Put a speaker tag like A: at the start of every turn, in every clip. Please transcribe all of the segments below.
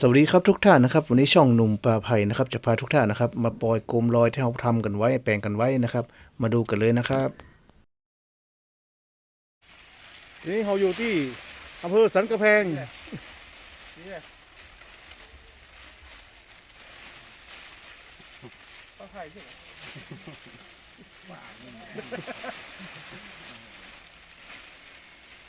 A: สวัสดีครับทุกท่านนะครับ วันนี้ช่องหนุ่มปลาไผ่นะครับ จะพาทุกท่านนะครับ มาปล่อยโคมลอยที่เราทำกันไว้ แปลงกันไว้นะครับ มาดูกันเลยนะครับนี่เราอยู่ที่อำเภอสันกระแพงไป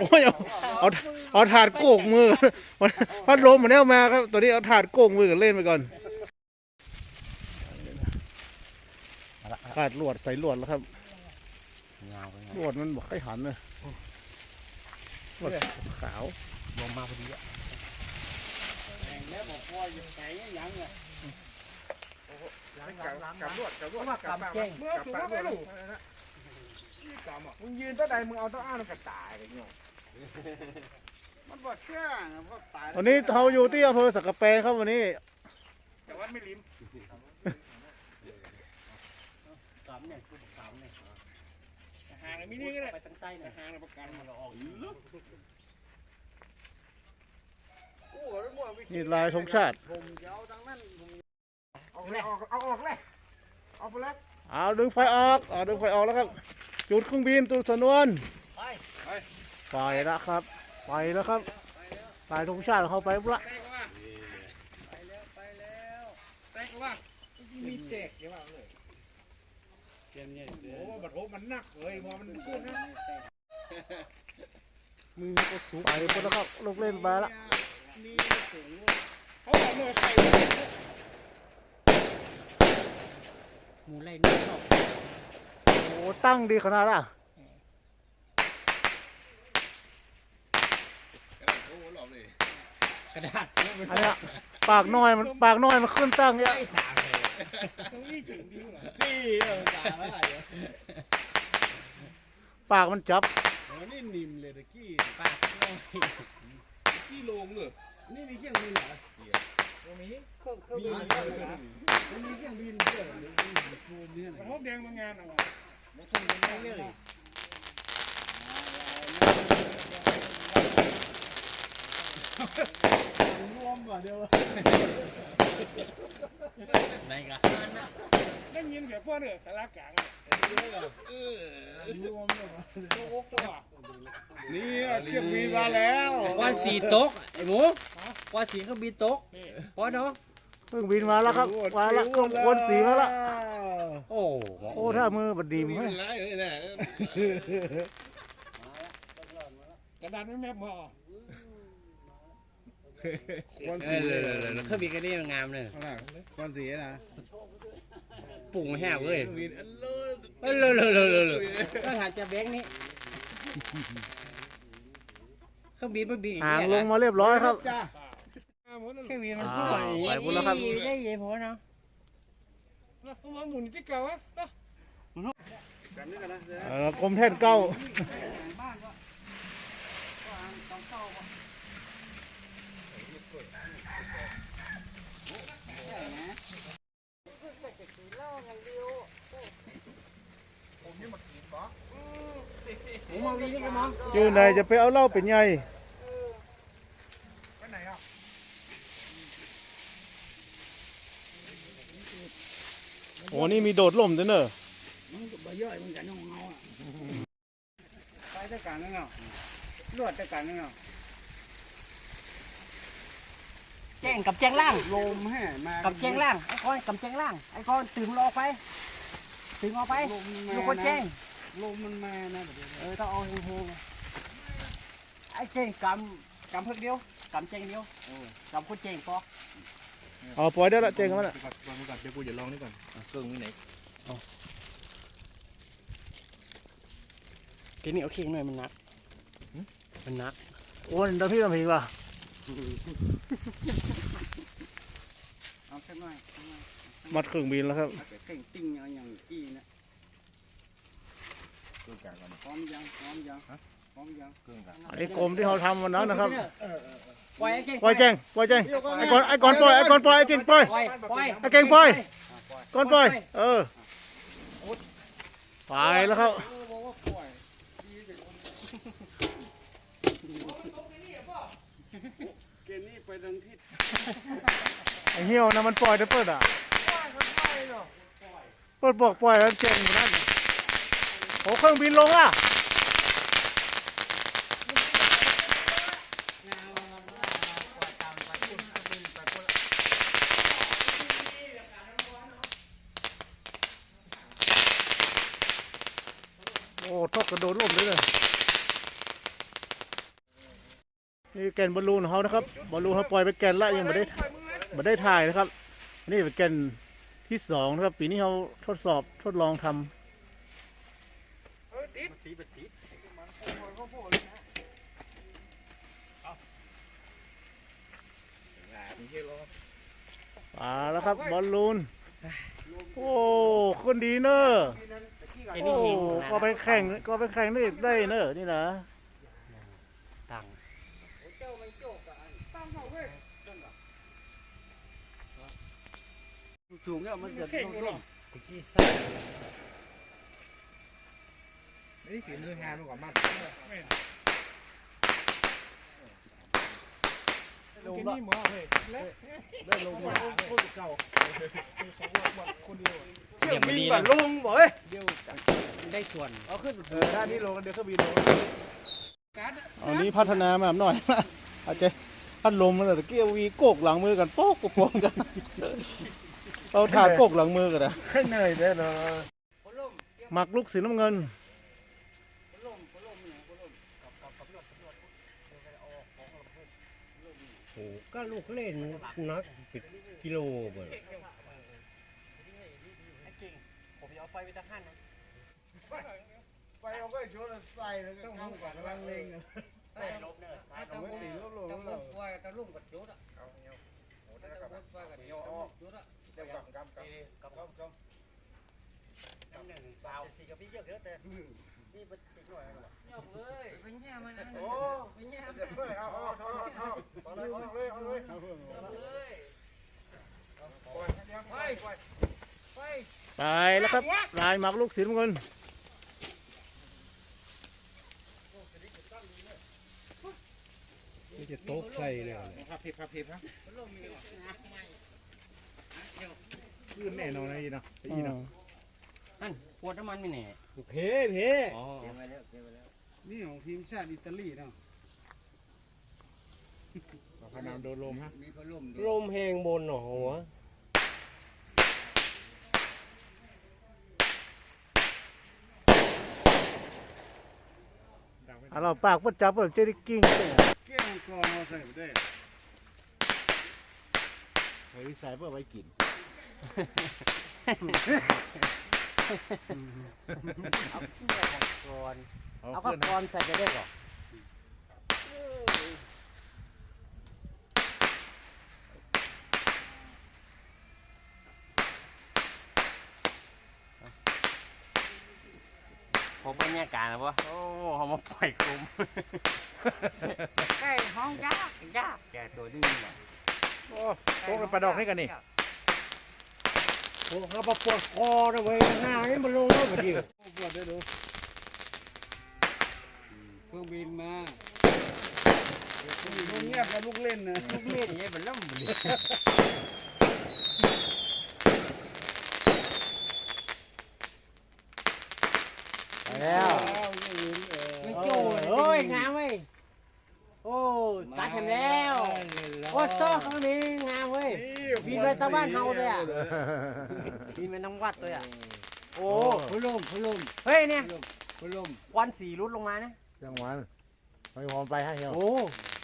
A: โอ้ยเอาเอาเอาถาดโกกมือพัดลมมาแนวมาครับตัวนี้เอาถาดโกกมือกันเล่นไปก่อนขาดลวดใส่ลวดแล้วครับลวดมันบอกให้หันเลยลวดขาว
B: ลงมาพอดีอะแข่งแล้วบอกว่าอย่าใส่ยัง อะ
C: กับลวดกับลวด
B: กำแจ้ง
C: เมื่อถือว่าไม่รู้กำอะมึงยืนเท่าใดมึงเอาเท่าอ้านกระต่ายกันเนาะมันบ่เชื่อเพราะตาย
A: วันนี้เราอยู่ที่อำเภอสักกะแปงครับวันนี้
C: แต่ว่าไม่ลิ้ม
B: กำเนี่ยกำเนี่ย
C: หางมีนี่ก็ได้
B: ไปตั้งใต้เนี่ย
C: หางประกัน
B: เราออก
C: โอ้โหแล้วมั่ววิ
A: นี่ลายธงชาติ
C: ผมยาวทั้งนั้น เอาเลยเอาเอาออกเลยเอาไปแล้ว
A: เอาดึงไฟออกเอาดึงไฟออกแล้วครับ จุดเครื่องบินตุนสนวน
B: ไป
A: ไปแล้วครับ ไปแล้วครับลายธงชาติเข้าไปปุ๊บละ
C: แตกว่าไปแล้วไปแล้วแตกว่ามีแตกเดี๋ยวเอาเลย
B: เกมเนี่ย
C: โอ้บัดโหมันหนักเลยพอมันขึ้นนะ
A: มือก็สูงไปปุ๊บแล้วครับลูกเล่นไปละ
C: นี่สูงเขาบอกเมื่อใคร
B: หมูไล่นี่ชอบ
A: โอ้ตั้งดีขนาดอะ
B: กระดาษ
A: อันเนี้ยปากน้อยมันปากน้อยมันขึ้นตั้งเนี่ย
B: ไม่สางเลย
C: ตรงนี้ถึงดีกว่า
B: สี่เออสางแล้วเดี๋ยว
A: ปากมันจับ
C: โอ้นี่นิ่มเลยตะกี้
B: ปากน้อย
C: กี่โลงเลยนี่มีเครื่องบินเหรอ ตรงนี้
B: เครื่องเครื่อง
C: มี
B: บิน
C: เครื่องบินเกิดโคมเนี่ยนะ
D: พบแดงมางานเอา
B: ไม่ต้องเล่นเลย
C: รวมว่ะเดียว
B: ไหนกัน
D: ได้ยินแบบพวกเนี่ยสารกลาง
C: รวมเลย
D: โอ้โหตัว
C: นี่เครื่องบินมาแล้ว
B: วันสีตกไอ้หมูวันสีเครื่องบินตก
D: นี่
B: พอเนาะ
A: เครื่องบินมาแล้วครับมาแล้วก็วนสีมาแล้ว
B: โอ้
A: โอ้ถ้ามือบัดดีมเฮ้ย
D: กระดานไม่แมบมา
C: วัน
B: เอ
C: สี
B: อเลยเลยเครื่องบินก็นี่งามเลย
C: วันสีนะ
B: ปุ่งแห้วเลย
C: บิน
B: เออเลยเลยเลยเลยก็หาจะแบงค์นี่เครื่องบินมันบิน
A: ห่างลงมาเรียบร้อยครับ
C: จ้า
D: หมดแล้ว
B: เครื่องบินมัน
A: อ่าไปบุญแล้วครับ
B: ได้เยพอเนาะ
D: มาหมุนที่เก่าอะ
A: เอ่อกรมแท่นเก้า
B: หมูมาวีนี่กันมั้ง
A: ชื่อไหนจะไปเอาเหล้าเป็นไง
C: ไปไหนอะ
A: โอ้นี่มีโดดล่มด้วยเนอะ
C: ไปเจ้าการนั่นเนาะลวดเจ้าการนั่นเนาะ
B: แจ้งกับแจ้งล่าง
C: ลมแห่มา
B: กับแจ้งล่างไอ้คอนกับแจ้งล่างไอ้คอนถึงรอไปถึงออกไป
C: ลม
B: อยู่คนแจ้ง
C: ลมมันมานะ
B: เออต้องเอาเฮงๆไอ้แจ้งกำกำเพิ่งเดียวกำแจ้งเดียวกำคนแจ้งพอ
A: เอาปล่อยได้ละเจงกันแล้ว
C: ก่อนก่อนเดี๋ยวกูจะลองนี่ก่อน
B: เครื่องนี้ไหนเกินนี่เอาเข่งหน่อยมันหนักมันหนัก
A: โอ้ยเดี๋ยวพี่ลำพิงว่ะ
C: เอาสักหน่อยสักหน่อย
A: มัดเครื่องบินแล้วครับ
C: เอาแต่เข่งติ้งเอาอย่างกี้นะ
E: เครื่องกลางกัน
C: พร้อมยังพร้อมยังพร้อมยัง
E: เครื่องกลาง
A: อันนี้กรมที่เขาทำวันนั้นนะครับ
B: ปล่อยไอ้เก่ง
A: ปล่อยแจ้งปล่อยแจ้งไอ้ก่อนไอ้ก่อนปล่อยไอ้ก่อนปล่อยไอ้เก่งปล่อย
B: ปล่อยปล่อย
A: ไอ้เก่งปล่อยก่อนปล่อย เออไปแล้วครับ
C: เกณฑ์นี่ไปทางทิศ
A: ไอ้เหี้ยวนะมันปล่อยได้เปิดอะเปิดบอกปล่อยแล้วเจ๋งอยู่นั่น โอ้เครื่องบินลงอะโอ้ทอกกระโดดล่มเลยเลยนี่แกนบอลลูนของเขานะครับบอลลูนเขาปล่อยไปแกนละยังไม่ได้มาได้ถ่ายนะครับ นี่เป็นแกนที่สองนะครับ ปีนี้เราทดสอบทดลองทำมาแล้วครับบอลลูน โอ้คนดีเนอะ
B: ไอ้
A: โอ้
B: นี่เฮง
A: ก็ไปแข่งก็ไปแข่งได้ได้เนอะนี่นะ
B: ตังสูงแล้วมันจะต้องร่ม
E: นี่ฝีมืองานมันกว่ามัน
D: ลงนี่หมอเฮ้ยแล้ว
E: ได้ลงมาโคตรเก่า
B: เดี๋ยวมันดี
A: แบ
B: นะ
A: บลงบ่เอ้ย
B: ได้ส่วน
A: เอาขึ้นเออด้านนี้ลงกันเดี๋ยวเครื่องบินลงเอานี้พัฒนามาหน่อยอาจจะพัดลมมันตะเกียววีโกกหลังมือกันโป๊กกโปงกันเอาถาดโกกหลังมือกันนะ
E: ขึ้นเหนื่อยเลยเนาะ
A: หมักลูกสีน้ำเงิน
B: ก็ลูกเล่นนักสิบกิโลบ่ผมจะเอาไฟไปตะขั้นนะ
E: ไปเอาไปชนใส่แล้วก็เข้ากับลังเลง
B: ใส่ลบเนอะใส่ลบ
E: ตีลบลง
B: ตะ
E: แล้ว
B: ลุ่มไฟตะลุ่มกับจุดอะ
E: เอาเงี้ยโอ้ได้
B: ตะ
E: กับ
B: ลุ่มไฟกับ
E: เงี้ยออก
B: จุดอะ
E: เดี๋ยวกำกำกำ
B: กับ
E: กำก
B: น้ำหนึ่งเปล่าสีกับพี่เยอะเยอะแต่ นี่เป็นสีหน่อยหรอเยอะเลยเป็นแง่มันนะำ
E: โอ้
B: เป็นแง่
E: เดี๋ยวเลยเอาเอาเอาเอาเอาเลยเอาเลยเอาเลย
B: เลย
E: ปล่อยเลี้ยงไปปล่อย
B: ไฟ
A: ไปแล้วครับลายหมักลูกสีน้ำเงิน
E: จะโต๊ะใส่เลยพับพิบพับพิบนะ
A: ขึ้นแน่นอนนะอีนะอีนะ
B: นั่น ขวดน้ำมันไม่แน่
E: เพ่เพ่
B: อ๋อ
C: นี่ของทีมชาติอิตาลีเนาะ
A: พนามโดนลมฮะ
C: มีพัดลม
E: ลมแหงบนหนอหัว
A: เอาเราปากปัดจับแบบเจดิกิ้งเลย
C: แก้วกรองเอาใส่ไปได้
A: เฮ้ยใส่เพื่อไว้กิน
B: ก่อน
A: เอา
B: เอา
A: ขึ้
B: ข้าวนกรอนใส่ไปได้ก่อนผมบรรยากาศนะวะโอ้เขามาปล่อยกลุ่มไก่ห้องยากยากแกตัวดื้อว่ะ
A: โอ้โต๊ะปลาดอกให้กันนี่
E: โอ้เขาปวดคอนะเว้ยหน้านี่มันลงแล้วพอดี
C: ปวดได้ดูเครื่องบินมาลงเงียบกับลูกเล่นนะ
B: ลูกเล่นอย่างเงี้ยมันล่ำเลย
A: ไปแล้ว
B: ไม่โจ้ยโอ้ยงามเว้ยโอ้ยตัดเห็นแล้ว โอ้ซ้อครั้งนี้งามเว้ย มีไปตะบ้านเฮาเลยอะมีไปน้ำวัดเลยอะโอ้
C: พัดลมพัดลม
B: เฮ้ยเนี่ย
C: พัดลม
B: ควันสีรุดลงมานะ
A: จังหวะไปหอมไปให้เหี่ยว
B: โอ้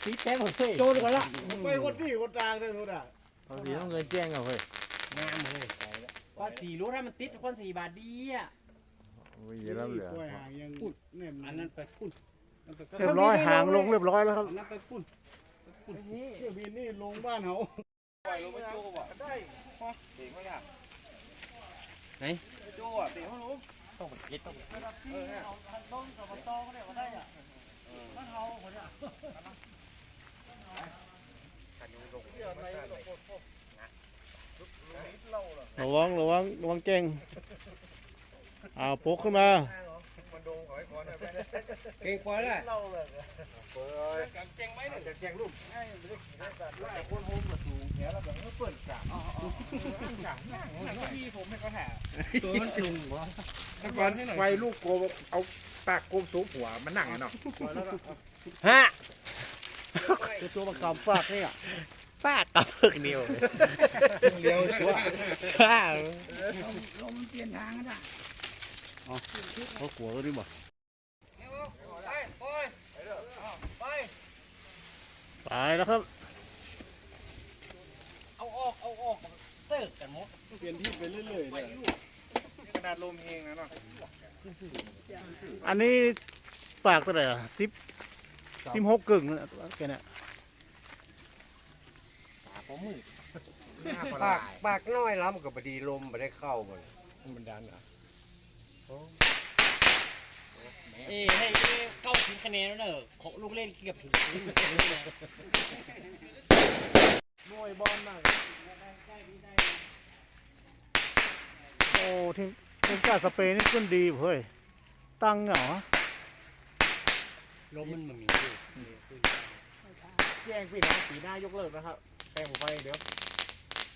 B: สีเต็มหมดเลย
A: โจนกันละ
E: ไปคนที่คนกลางเลยนู่นอะ
A: เอาสีน้ำเงินแจ้งเอาเฮ้ย
B: งามเลยก้อนสี่รู้ถ้ามันติดก้อนสี่บาทดีอะ
A: มีแล้วเหลือก
C: ล้วยหางยังเนี่ย
E: อันนั้นไปพุ่นนั่นไป
A: เรียบร้อยหางลงเรียบร้อยแล้วครับ
E: อันนั้นไปพุ่น
B: นี่
C: เที่ยวบินนี่ลงบ้านเขา
E: ปล่อยลงไปโจ้บ่ได้พอเด็กเขาอยากโจ้อะเด็กเขารู้
B: ต้องไปคิดต้อง
E: เออเนี่ย
A: ระวังระวังระวังเก่งเอาปกขึ้นมา
C: มันโดงขอยก่อนนะ
E: เก่งปล่อยเลย
C: เปิด
E: เก่งไหมเนี่ย
C: จะแจงรูปให้ไม่ได้ได้แต่ไล่คนโฮมกับสูงแขนแล้วแบบเปิดกะอ๋ออ๋ออ๋อ
E: หนังที่ผมให้เขาถ่
B: ตัวมันจุงวะ
C: ถ้าก่อนไฟลูกโกเอาปากโกมสูบหัวมันนังเนาะ
B: ฮะ
A: ตัวตัวประกำฝากนี่อะ
B: ฟาดตับเพิกเดียว
C: เลี้ยวสวย
B: ฟาด
A: เขากลัวก็ดิบ่
E: ไปปล่อยไป
A: ไปแล้วครับ
B: เอาออก เอาออกเติกกันหมด
C: เปลี่ยนที่ไปเรื่อยๆเลยขนาดลมเองนะเนาะ
A: อันนี้ปากเท่าไหร่อะสิบสิบหกกึ่งนั่นน่ะแกเนี่ย
F: ปากปากน้อยล้ำกับบดีลมไม่ได้เข้ามันมันดันอะ
B: เอ้ให้เก้าถึงคะแนนแล้วเนอะของลูกเล่นเกือบถึง
C: หน่วยบอลน่ะ
A: โอ้ทีมทีมกาสเปนนี่ขึ้นดีเฮ้ยตั้งเหรอ
B: ลมมันมันมี
C: แจ้งพี่น้องปีหน้ายกเลิกนะครับแปลงผมไปเดี๋ยว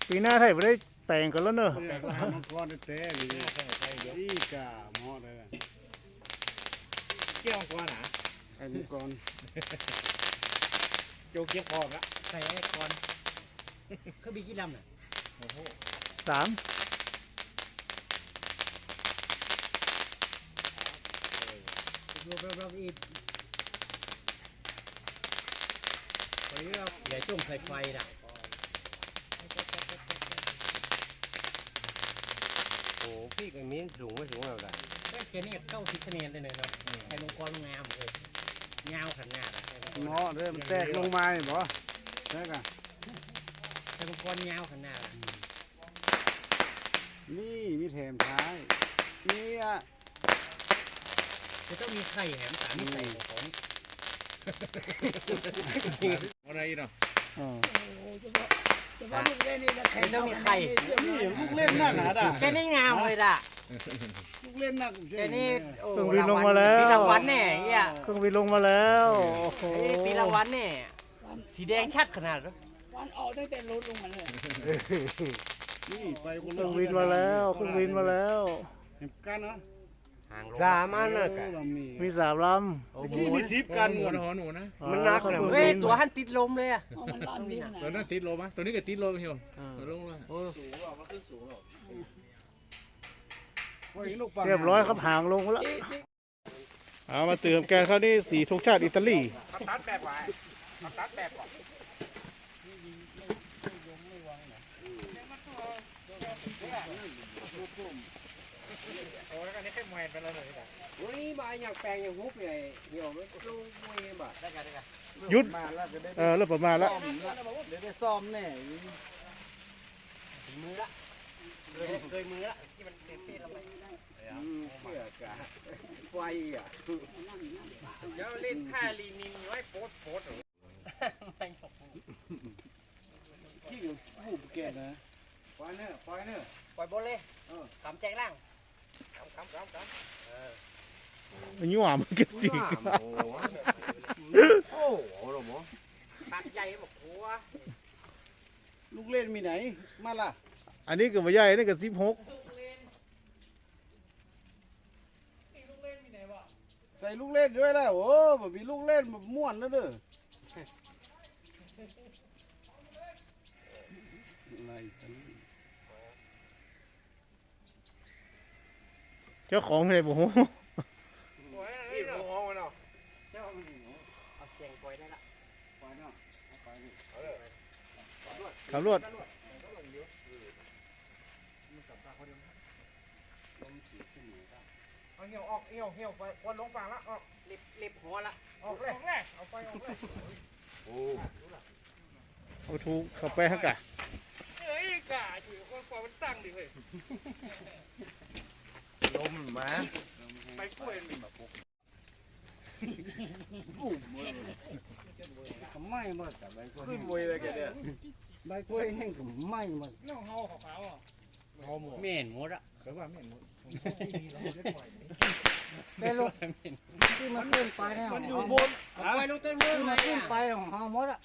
A: ปีหน้าไทยไม่ได้แต่งกันแล้วเนอะ
C: แปลงมังกรเต้หรือแปลงไปเดี๋ยวอีกาหมอเลย
E: เกี่ยวกว่าหนา
C: ไอ้มังกรโจเก็บพอละ
B: ใส่ไอ้คอนเขาบีกี่ลำน่ะ
A: สาม
B: รวบรวบอีกไปเรื่องใหญ่จุ่มใส่ไฟด่ะ
F: โอ้พี่กับมิ้นสูงไม่สูงอะไร
B: แค่นี้เก้าสิบคะแนนเลยเนาะไอ้ลงกรงามเลยเงาขนาด
C: หมอเด้อมันแตกลงมาเห็นบ่ใช่กัน
B: ไอ้ลงกรเงาขนาด
C: นี่มีแถมท้ายนี่อะ
B: จะต้องมีไข่แหมสามมีใส่ของ
E: อะไรเนาะ
A: อ่า
B: ไม่ต้องมีไข่
C: นี่ลูกเล่นหนักหนาด่ะ
B: แค่นี้งามเลยด่ะ
C: ลูกเล่นหนัก
B: แค่นี้โอ้
A: เครื่องบินลงมาแล้ว
B: ปีรางวัลแน่เฮีย
A: เครื่องบินลงมาแล้วโอ้โห
B: เอ้ยปีรางวัลแน่สีแดงชัดขนาดนั้น
C: นี่ไปคน
A: เครื่องบินมาแล้วเครื่องบินมาแล้ว
C: เห็นกันเนาะ
F: สามอันน่ะกะ
C: ลำนี้
A: มีสามล
C: ที่มีซิปกัน
E: หนูนะหนูนะำ
F: มันนัก
A: อ่า
F: นะ
A: เครื่อง
B: เฮ้ย
A: บิน
B: ตัวหันติดลมเลยอะ
E: ตัวนั้นติดโลมั้ยตัวนี้ก็ติดโลเหี่ยวตัวลงเลย
C: โอ้ยลูกปัง
A: เรียบร้อยครับหางลงแล้วเอามาเติมแกนเข้านี่สีธงชาติอิตาลี
C: ตัดแบบไว้ตัดแบบก่อน
E: โอ้ ยกันนี้แค่แมนไปแล้วเลยนะ
F: วันนี้มาอย่างแปลงอย่างฮุบใหญ่เหี่ยวไม่ลงมวยบ่
A: หยุด
C: มาแล้วจะได้
A: เออเริ่มประมาณแล้ว
C: ซ่อมละเดี๋ยวได้ซ่อมแน่
B: มือละเคยมือละที่มันเต้นๆลงไป
C: เพื่อกะ
F: ไฟอะ
B: เดี๋ยวเล่นท่าลีนินไว้โพสโพสไม่หก
C: ที่อยู่ผู้แก่นะปล่อยเนอะปล่อยเนอะ
B: ปล่อยบอลเลยกำแจงล่าง
C: กำกำกำกำ
A: มันยั่วมันก็จริง
F: โอ้โหโอ้โหหรอหมอ
B: ปากใหญ่บอกหัว
C: ลูกเล่นมีไหน มาล่ะ
A: อันนี้ก็ไม่ใหญ่นี่ก็สิบหก
C: ใส่ลูกเล่นด้วยแล้วโอ้แบบมีลูกเล่นแบบม่วนแล้วเด้ออะไรกัน
A: เจ้าของเลยโอ้โห
C: นี่โอ้โหเนาะ
B: เจ้ามันอยู่เอาแจงปล่อยได้ละ
C: ปล่อยเนาะปล่อยนี่
A: ขับรวด
C: มันกลับตาเขียวเอาเหี่ยวออกเหี่ยวเหี่ยวไปควันลงฝั่งละออก
B: เล็บเล็บหัวละ
C: ออกเลยเอาไปออกเลย
A: เอาถูกเข้าไปฮักกะ
C: เฮ้ยกะถือคนกว่ามันตั้งดิเฮ้ย
E: ลมมา
C: ไปกล้วยนี่
B: ไม่หมดแต่ใบกล้วย
C: ขึ้นมวยเลยแกเนี่ย
B: ใบกล้วยแห้งก็ไม่หมด
C: น้องเฮาขาวๆอะ
D: เอาหมด
B: เม่นหมดอะ
D: แปลว่าไม่นหมด
B: ได้ลูกที่มันขึ้นไปเนี่ยมันอยู่บนไปลงต้นมือที่มันขึ้นไปของเฮาหมดอะ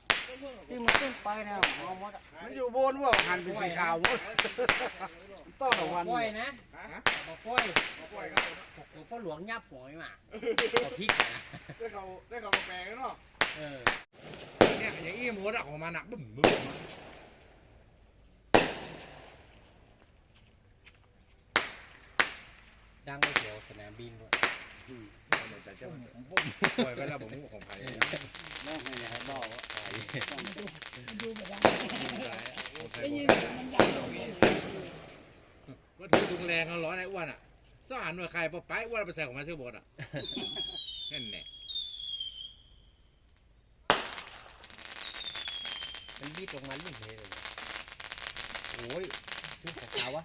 B: ที่มันขึ้นไปเนี่ยของเฮาหมดอะ
C: มันอยู่บนว่าหันเป็นสีขาวหมด ต้องระวัง
B: ปล่อยนะบอกปล่อยบอกพ่อหลวงยับหัวมาบอกพริกนะ
C: ได้เขาได้เขาแปลงเนาะ
B: เออ
D: เนี่ยอย่างอี้หมดอะของมันอะบึ้มบึ้ม
B: ดังไปแถวสนามบินด้วย
D: แต่จะปล่อยไปแล้วผมของไผ่
B: น้องให้ให้บอกว่าขาย
D: ว่าถื อดุงแรงเขาร้อนไอ้อ้วนอะสารหน่วยใครปะไปอ้วนไปใส่ของมันซื้อบดอะนั่นแหละ
B: มันบีดลงมาลุ่มเลยโอ้ยชุดขาววะ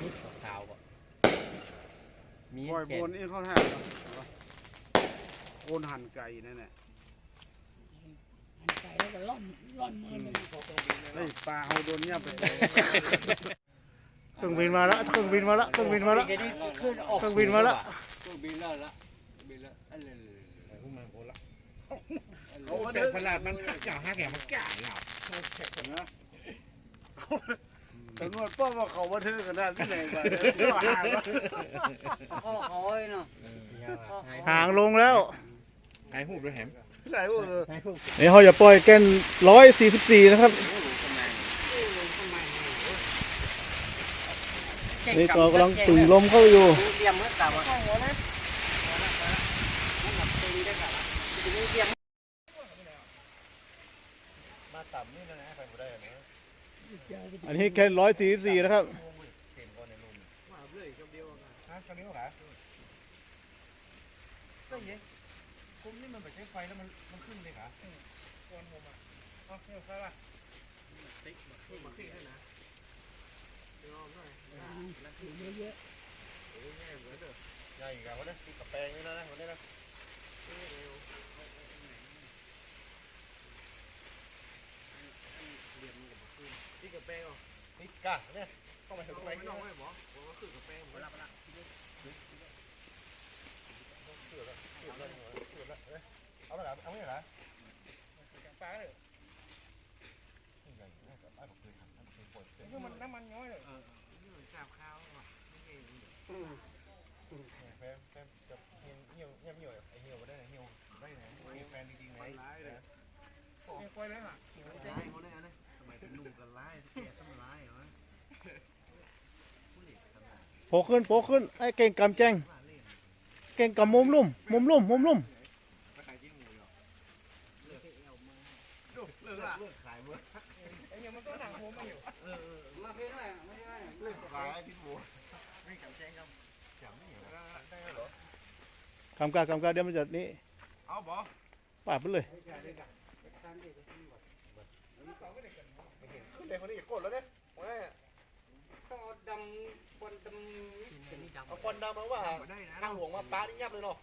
B: ชุดขาวอะมี
C: ปล่อย
B: แข
C: บ
B: น
C: นนี่เขาแทบโอนหั่นไก่นั่นแหละ
G: ไก่แล้วก็ร่อนร่อนมือหนึ่ง
C: เฮ้ยปลาเฮาโดนเนี่ยไป
A: เครื่องบินมาแล้วเครื่องบินมาแล้วเครื่องบินมาแล้ว
B: เดี๋ยวนี้ขึ้นออก
A: เครื่องบินมาแล้ว
B: เครื่องบินแล้วละบินแล้วอันเลย
D: พวกมันโคละโอ้แต่พลาดมันเก่าห้าแก่มันก่าเหล่า
C: ตำรวจป้องว่าเขาบันทึกกันได้ที่ไหนกันเสื้อหาง
B: โอ้โหเนาะ
A: หางลงแล้ว
D: ไอ้หูด้วยแหม
C: ไหนวะ
A: นี่เขาจะปล่อยแกนร้อยสี่สิบสี่นะครับ นี่ตัวกำลังตึงลมเข้าอยู่
B: เรียมเมื่อต่ำอะ
A: อันนี้แค่ร้อยสี่สิบสี่นะครับ
D: คุ้มนี่มันไปใช้ไฟแล้วมันมันขึ้นเลยค่ะ
E: ใหญ่กันวะเนี่ยตีกับแปลงนี่นะนะวันนี้นะตีกับแปลงเหรอตีกะเนี่ยเข้ามาถึงตรงไหนไม่ต้องไม่หมอผมว่าคือกับแปลงหมดละละ เอาละเอาไม่ละ
C: คือมันน้ำมันย้อยเลย
E: แฟนแฟนกับเหี่ยวเหี่ยวเหี่ยวเหี่ยวไอเหี่ยวมาได้ไหนเหี่ยวได้ไหนมีแฟนจริงๆไหน
C: ไม่ค่อยเลยอะ
E: ทำไมเป็นลูกกันร้ายแกต้องร้ายเหรอ
A: โผล่ขึ้นโผล่ขึ้นไอ้เก่งกำแจงเก่งกำมุมลุ่มมุมลุ่มมุมลุ่ม
E: เลิกละเลิกขายมั้ย
C: ไอ้เนี่ยมันก็หนังโฮมมาอยู่
B: มาเพื่อนหน่อยไม่ได้
E: เลิกขายพี่บัวไม่กันแจ้งครับจังไม่เหรอได้เหรอกำ
A: กากำกาเดี๋ยวมันจะนี่
C: เอาบ่
A: ปาดไปเลย
E: ขึ้นเลยคนนี้อย่ากดแล้วเนี่ยแม่
B: ต้องดำคนดำจะมีดำ
E: เอาควันดำมาว่าทางหลวงมาป้านี่ยับเลยเนาะ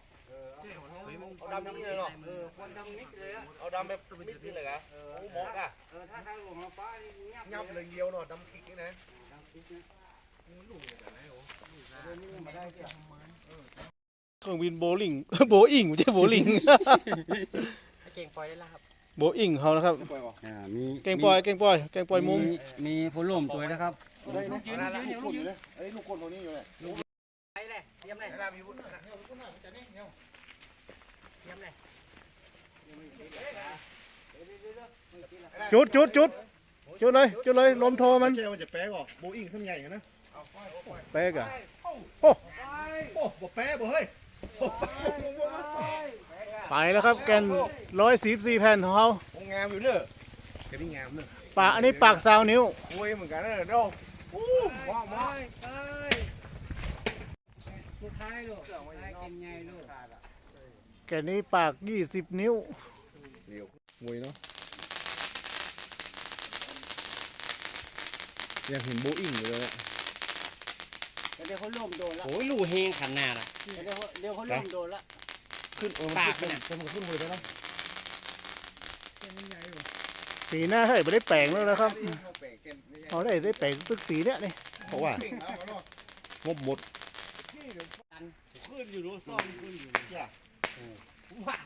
E: เอาดำนี่เลยเนาะ
B: เออคนดำนิดเลยอะ
E: เอาดำแบบมิดนี่เลยกะโอ้หมอกอะ
B: เออถ้าทางหลวงมาป้านี่เงียบ
E: ยับเลยเดียวเนาะดำคลิกนี่นะ
A: เครื่องบินโบลิ่ง โบอิงไม่ใช่โบลิ่ง
B: เก่งปล่อยได้แล้วครับ
A: โบอิงเขานะครับ
B: อ่ามี
A: เก่งปล่อยเก่งปล่อยเก่งปล่อยมุม
B: มีผู้ร่วมตัวนะครับ
E: ได้นะลูกคนอยู่เลยไอ้ลูกคนตรงนี้อยู่เลย
B: ไปเลยเยี่ยมเลย
E: เวลามีวุฒิ
B: เยี่ยมเลย
A: จุดจุดจุดจุดเลยจุดเลยลมโทรมัน
E: ใช่มันจะแป๊กอกโบอิงขึ้นใหญ่นะ
A: เป๊กอะ
E: โอ้บ่แป๊บ่เฮ้ย
A: ไปแล้วครับแกนร้อยสี่สี่แผ่นของเขา
E: งามอยู่เนอะแค่นี้งามเนอะ
A: ปากอันนี้ปากซาวนิ้ว
C: โอ้ยเหมือนกันนะเด้อโอ้หมอหมอ
B: ลูกได้กินไงลูก
A: แกนี้ปากยี่สิบนิ้ว
E: มวยเนาะอยากเห็นโบอิงอยู่เลยอะ
B: เดี๋ยวเขาล่มโดนละ
H: โอ้ยลูเฮงขันหน้าละ
B: เดี๋ยวเขาเดี๋ยวเขาล่มโดนละ
E: ขึ้นเออ
H: ปาก
E: ขึ้น
H: มันอะ
E: จะมันขึ้นมวยได้แล้ว
A: ปีหน้าเฮ้ยไม่ได้แปลงแล้วนะครับเอาได้ได้แปลงตึกปีเนี้ยนี่
E: เพราะว่างบหมด
C: ขึ้นอยู่รู้ซ่อมขึ้นอยู่
B: ว่า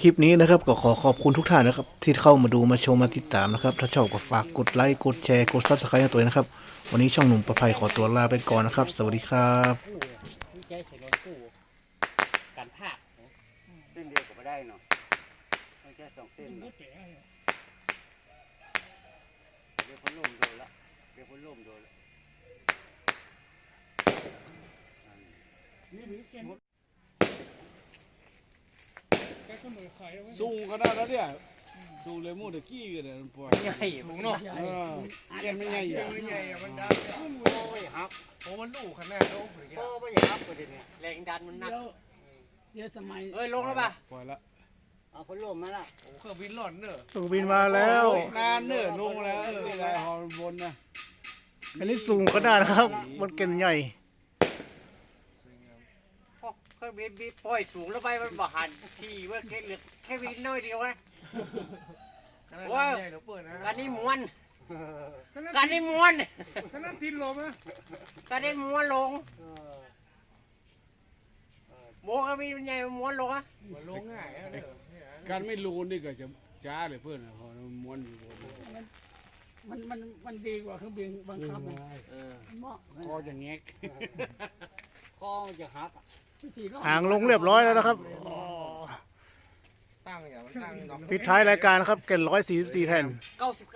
A: คลิปนี้นะครับก็ขอขอบคุณทุกท่านนะครับ ที่เข้ามาดูมาชมมาติดตามนะครับ ถ้าชอบก็ฝากกดไลค์กดแชร์กดซับสไครต์ให้ตัวเองนะครับ วันนี้ช่องหนุ่มประภัยขอตัวลาไปก่อนนะครับ สวัสดีครับ
B: ผู้ใจเสียงกู้กันภาคเส้นเดียวก็ไม่ได้เนาะไม่ใช่สองเส้นเนาะเดี๋ยวเขาล่มโดนละเดี๋ยวเขาล่มโดนละ
C: สูงขนาดนั้นเนี่ยสูงเลยมูตะกี้กันเลยมันปล่อย
B: ใหญ่ผมเนาะ
G: ใหญ่
C: เออแกไม่ใหญ่อะ
B: ไม่ใหญ่มันดันโอ้ยครับ
E: โอ้มันลูกขนาดโอ้โห
B: โอ้ไม่ใหญ่ครับประเด็นเนี่ยแรงดันมันหนัก
G: เดี๋ยวเดี๋ยวสมัย
B: เอ้ยลงแล้วป่ะ
C: ปล่อยละ
B: เอาคนล่มมาละ
E: โอ้เครื่องบินหล่อนเนอะ
A: ตูบินมาแล้ว
C: นานเนอะลงแล้วเออลายฮอร์บนนะ
A: อันนี้สูงขนาดนะครับ มันเก่นใหญ่
B: พวกเครื่องบินบีปล่อยสูงแล้วไปมันบ่หันทีว่าแค่เหลือแค่วินน้อยเดียวนะ
E: ขนาด
B: ว้าว
E: ใหญ่เดี๋ยวเปิดนะ
B: การนี้ม้วนการนี้ม้วน
C: ขนาดทินลมนะ
B: การนี้ม้วนลงโมก็มีมันใหญ่ม้วนลงอะ
E: มันลงง่ายอะเนอะเนี่ย
C: การไม่รู้นี่ก็จะจ้าเลยเพื่อนนะพอม้วนอยู่บน
G: มันมันมันดีกว่าเครื่องบินบังคับนะเหมาะ
C: คอจะแงก
B: คอจะหัก
G: วิธีร อด
A: หางลงเรียบร้อยแล้วนะครับ
E: ตั้งอย่างมันตั้ง
A: ปิดท้ายรายการนะครับเก่นร้อยสี่สี่แผ่น
B: เก้าสิบ